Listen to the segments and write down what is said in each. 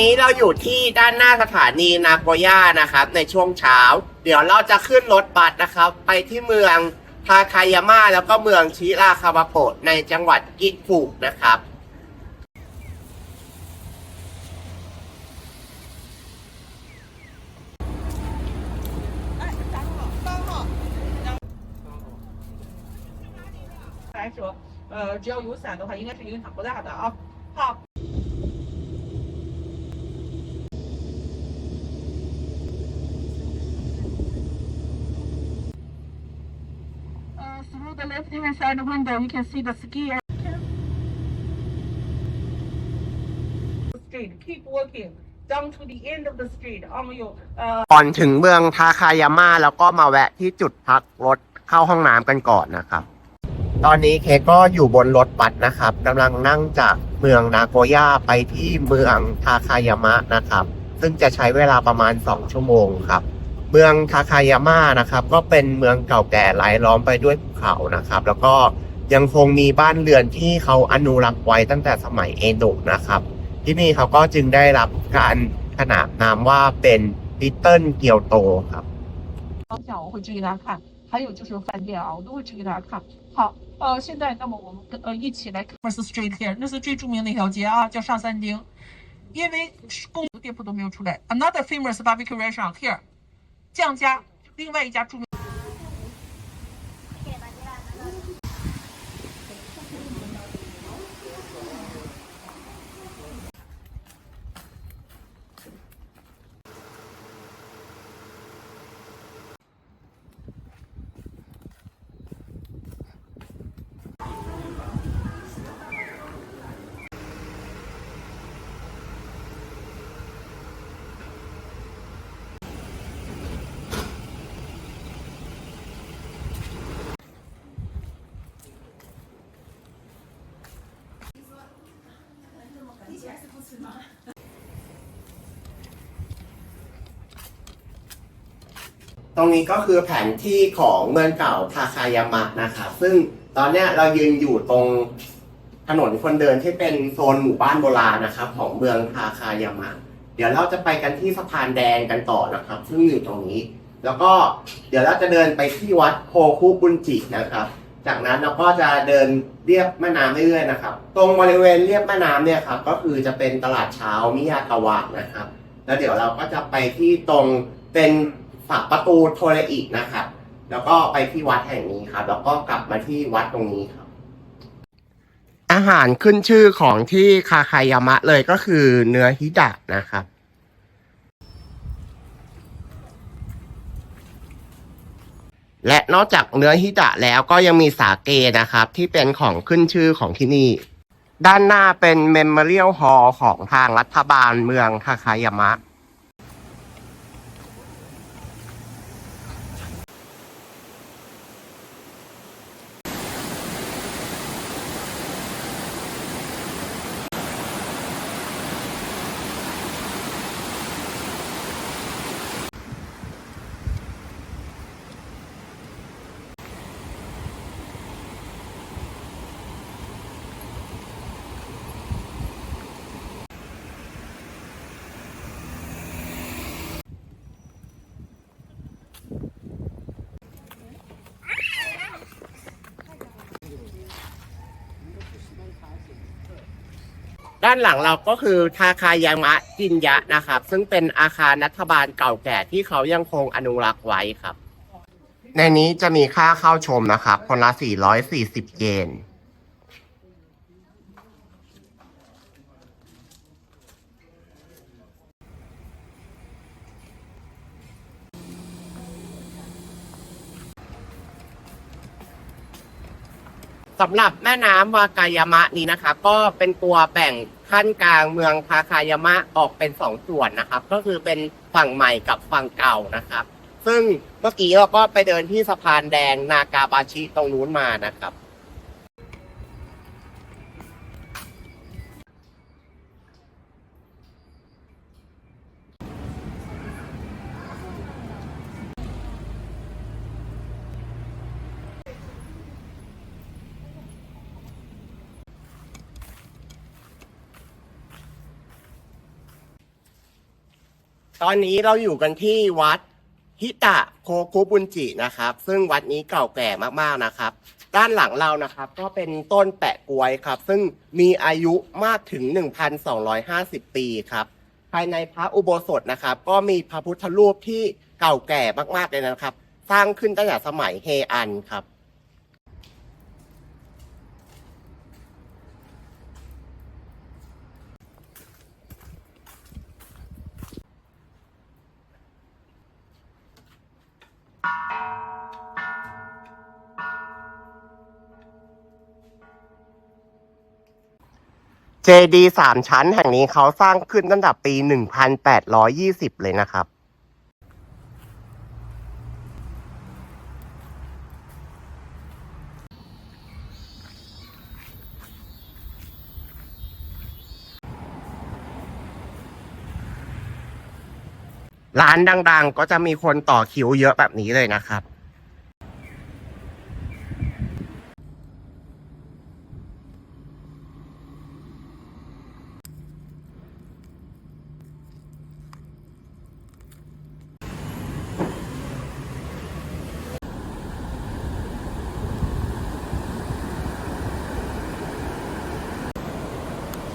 นี้เราอยู่ที่ด้านหน้าสถานีนาโกย่านะครับ ในช่วงเช้า เดี๋ยวเราจะขึ้นรถบัสนะครับ ไปที่เมืองทาคายาม่าแล้วก็เมืองชิราคาวาโกะในจังหวัดกิฟุนะครับ 来说，呃，只要有伞的话，应该是影响不大的啊。好。 Left-hand side window, you can see the ski area. Street. Keep walking down to the end of the street on your uh, ก่อนถึงเมืองทาคายาม่าแล้วก็มาแวะที่จุดพักรถเข้าห้องน้ำกันก่อนนะครับ ตอนนี้เคกก็อยู่บนรถบัสนะครับกำลังนั่งจากเมืองนาโกย่าไปที่เมืองทาคายามะนะครับ ซึ่งจะใช้เวลาประมาณ 2 ชั่วโมงครับ เมืองทาคายาม่านะครับ ก็เป็นเมืองเก่าแก่รายล้อมไปด้วยภูเขานะครับ แล้วก็ยังคงมีบ้านเรือนที่เขาอนุรักษ์ไว้ตั้งแต่สมัยเอโดะนะครับ ที่นี่เขาก็จึงได้รับการขนานนามว่าเป็นลิตเติ้ลเกียวโตครับ 方向我会指给大家看，还有就是饭店啊，我都会指给大家看。好，呃，现在那么我们跟呃一起来看 First Street here，那是最着名的一条街啊，叫上三町，因为公店铺都没有出来。Another famous barbecue restaurant here， 向家，另外一家著名。 ตรงนี้ก็คือแผนที่ของเมืองเก่าทาคายามะนะครับซึ่งตอนเนี้ยเรายืนอยู่ตรงถนนคนเดินที่เป็นโซนหมู่บ้านโบราณนะครับ ของเมืองทาคายามะ เดี๋ยวเราจะไปกันที่สะพานแดงกันต่อนะครับ ซึ่งอยู่ตรงนี้ แล้วก็เดี๋ยวเราจะเดินไปที่วัดโคคุบุนจินะครับ จากนั้นเราก็จะเดินเรียบแม่น้ำเรื่อยๆนะครับ ตรงบริเวณเรียบแม่น้ำเนี่ยครับก็คือจะเป็นตลาดเช้ามิยากาวะนะครับ แล้วเดี๋ยวเราก็จะไปที่ตรงเป็น ฝักประตูโทเรอินะครับ แล้วก็ไปที่วัดแห่งนี้ครับ แล้วก็กลับมาที่วัดตรงนี้ครับ อาหารขึ้นชื่อของที่คาคายามะเลยก็คือเนื้อฮิดะนะครับและนอกจากเนื้อฮิดะแล้วก็ยังมีสาเกนะครับ ที่เป็นของขึ้นชื่อของที่นี่ ด้านหน้าเป็นเมมโมเรียลฮอลของทางรัฐบาลเมืองคาคายามะ ด้านหลังเราก็คือทาคายามะจินยะนะครับ ซึ่งเป็นอาคารรัฐบาลเก่าแก่ที่เขายังคงอนุรักษ์ไว้ครับ ในนี้จะมีค่าเข้าชมนะครับ คนละ 440 เยน สำหรับแม่น้ำวากายามะนี้นะคะ ก็เป็นตัวแบ่งขั้นกลางเมืองทาคายามะออกเป็นสองส่วนนะครับ ก็คือเป็นฝั่งใหม่กับฝั่งเก่านะครับ ซึ่งเมื่อกี้เราก็ไปเดินที่สะพานแดงนากาบาชิตรงนู้นมานะครับ ตอนนี้เราอยู่กันที่วัดฮิตะโคคุบุนจินะครับ ซึ่งวัดนี้เก่าแก่มากๆนะครับ ด้านหลังเรานะครับ ก็เป็นต้นแปะกวยครับ ซึ่งมีอายุมากถึง 1,250 ปีครับ ภายในพระอุโบสถนะครับ ก็มีพระพุทธรูปที่เก่าแก่มากๆเลยนะครับ สร้างขึ้นตั้งแต่สมัยเฮอันครับ เจดีสามชั้นแห่งนี้เขาสร้างขึ้นตั้งแต่ปี 1820 เลยนะครับ ร้านดังๆ ก็จะมีคนต่อคิวเยอะแบบนี้เลยนะครับ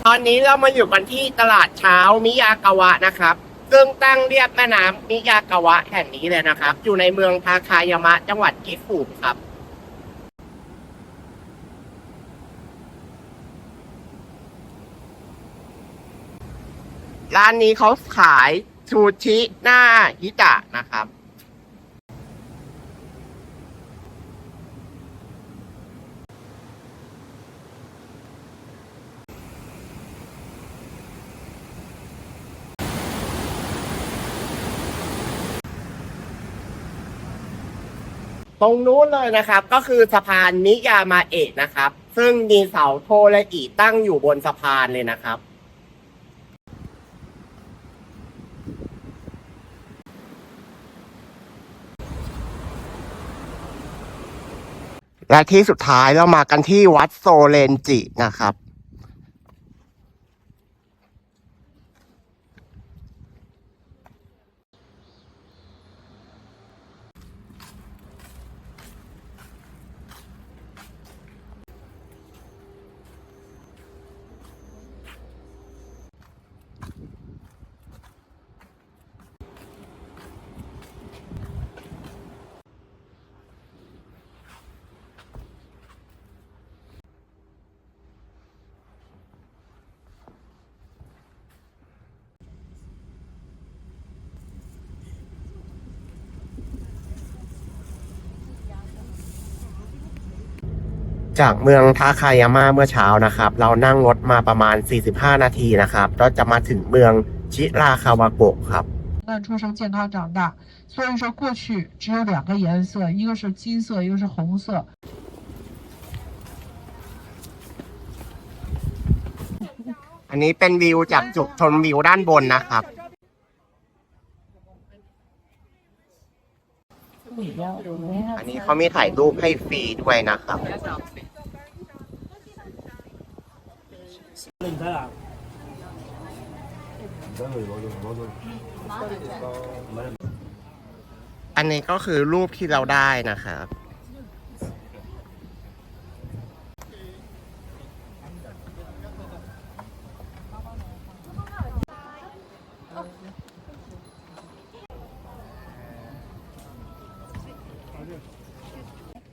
ตอนนี้เรามาอยู่กันที่ตลาดเช้ามิยากาวะนะครับ ซึ่งตั้งเรียบแม่น้ำมิยากาวะแห่งนี้เลยนะครับ อยู่ในเมืองทาคายามะจังหวัดกิฟุครับ ร้านนี้เขาขายชูชิหน้าฮิตะนะครับ ตรงนู้นเลยนะครับ ก็คือสะพานนิยามาเอะนะครับ ซึ่งมีเสาโทและอีตั้งอยู่บนสะพานเลยนะครับ และที่สุดท้ายเรามากันที่วัดโซเลนจินะครับ จากเมืองทาคายาม่าเมื่อเช้านะครับ เรานั่งรถมาประมาณ 45 นาทีนะครับก็จะมาถึงเมืองชิราคาวาโกะครับ 那出生见他长大，所以说过去只有两个颜色，一个是金色，一个是红色。 อันนี้เป็นวิวจากจุดชมวิวด้านบนนะครับ อันนี้เขามีถ่ายรูปให้ฟรีด้วยนะครับอันนี้ก็คือรูปที่เราได้นะครับ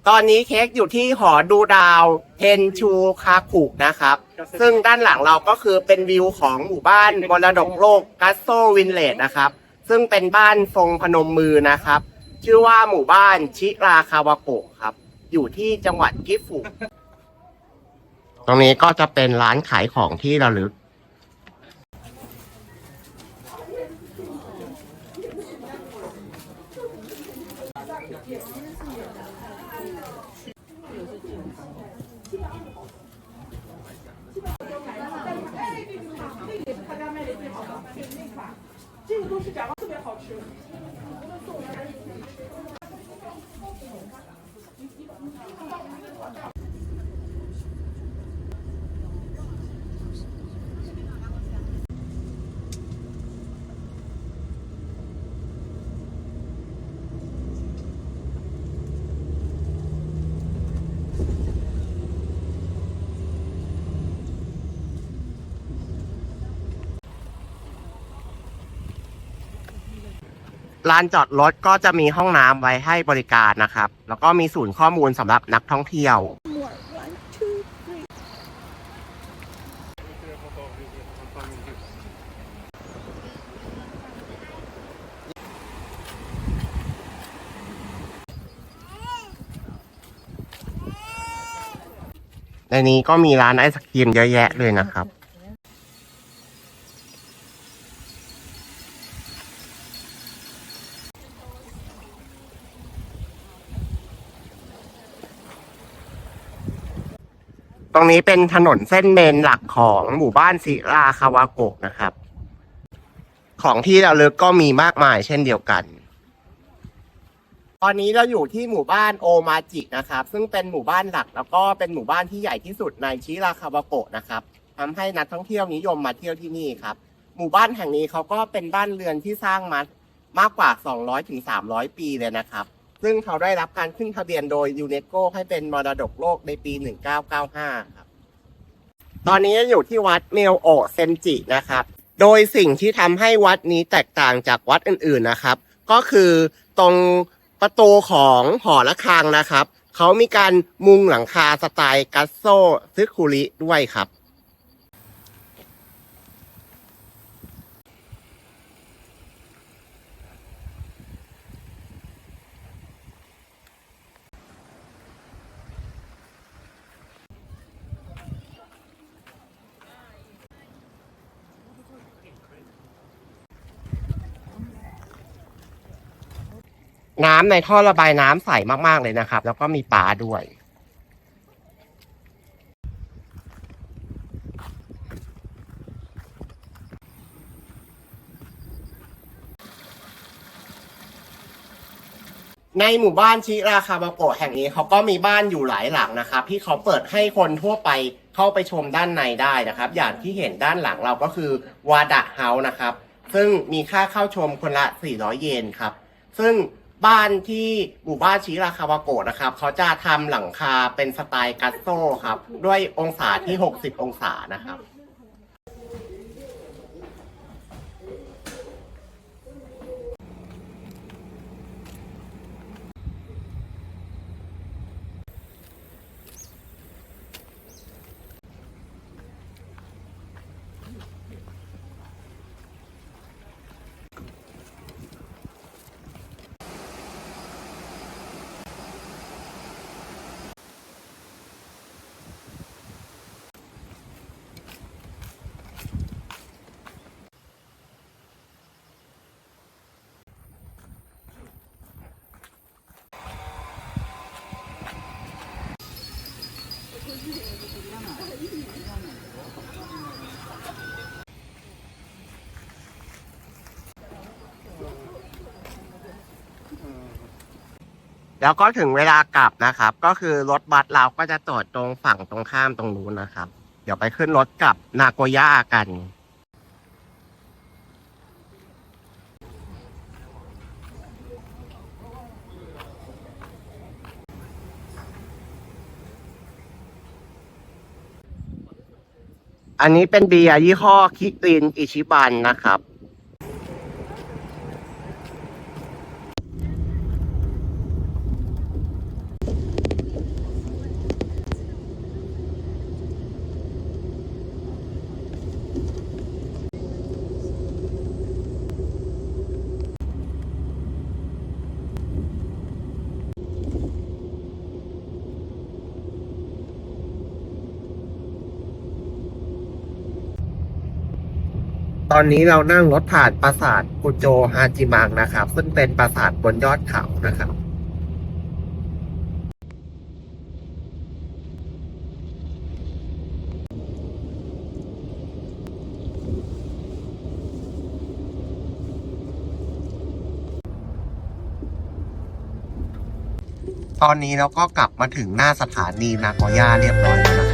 ตอนนี้เค้กอยู่ที่หอดูดาวเทนชูคาคุนะครับ ซึ่งด้านหลังเราก็คือเป็นวิวของหมู่บ้านมรดกโลกกัสโซวินเลดนะครับ ซึ่งเป็นบ้านทรงพนมมือนะครับ ชื่อว่าหมู่บ้านชิราคาวาโกะครับ อยู่ที่จังหวัดกิฟุตรงนี้ก็จะเป็นร้านขายของที่ระลึก 对，那款这个都是炸的，特别好吃。你你无论送人还是自己吃，都是。 ลานจอดรถก็จะมีห้องน้ำไว้ให้บริการนะครับ แล้วก็มีศูนย์ข้อมูลสำหรับนักท่องเที่ยว ในนี้ก็มีร้านไอศครีมเยอะแยะเลยนะครับ รงนี้เป็นถนนเส้นเมนหลักของหมู่บ้านศิราคาวาโกะนะครับ ของที่ระลึกก็มีมากมายเช่นเดียวกัน ตอนนี้เราอยู่ที่หมู่บ้านโอมาจินะครับ ซึ่งเป็นหมู่บ้านหลักแล้วก็เป็นหมู่บ้านที่ใหญ่ที่สุดในชิราคาวาโกะนะครับทำให้นักท่องเที่ยวนิยมมาเที่ยวที่นี่ครับ หมู่บ้านแห่งนี้เขาก็เป็นบ้านเรือนที่สร้างมามากกว่า 200ถึง300 ปีเลยนะครับ ซึ่งเขาได้รับการขึ้นทะเบียนโดยยูเนสโกให้เป็นมรดกโลกในปี 1995 ครับ ตอนนี้อยู่ที่วัดเมลโอเซนจินะครับ โดยสิ่งที่ทำให้วัดนี้แตกต่างจากวัดอื่นๆนะครับ ก็คือตรงประตูของหอระฆังนะครับ เขามีการมุงหลังคาสไตล์กัสโซซึคุริด้วยครับ น้ำในท่อระบายน้ำใสมากๆเลยนะครับ แล้วก็มีปลาด้วย ในหมู่บ้านชิราคาบาโกะแห่งนี้เขาก็มีบ้านอยู่หลายหลังนะครับ ที่เขาเปิดให้คนทั่วไปเข้าไปชมด้านในได้นะครับ อย่างที่เห็นด้านหลังเราก็คือวาดะเฮาส์นะครับ ซึ่งมีค่าเข้าชมคนละ 400 เยนครับ ซึ่ง บ้านที่หมู่บ้านชิราคาวาโกะนะครับเขาจะทำหลังคาเป็นสไตล์กัสโซครับ ด้วยองศาที่ 60 องศานะครับ แล้วก็ถึงเวลากลับนะครับ ก็คือรถบัสเราก็จะจอดตรงฝั่งตรงข้ามตรงนู้นนะครับ เดี๋ยวไปขึ้นรถกลับนาโกย่ากัน อันนี้เป็นเบียร์ยี่ห้อคิรินอิชิบันนะครับ ต อนนี้เรานั่งรถผ่านปราสาทกุโจฮาจิมังนะครับ ซึ่งเป็นปราสาทบนยอดเขานะครับตอนนี้เราก็กลับมาถึงหน้าสถานีนาโกย่าเรียบร้อยแล้วนะ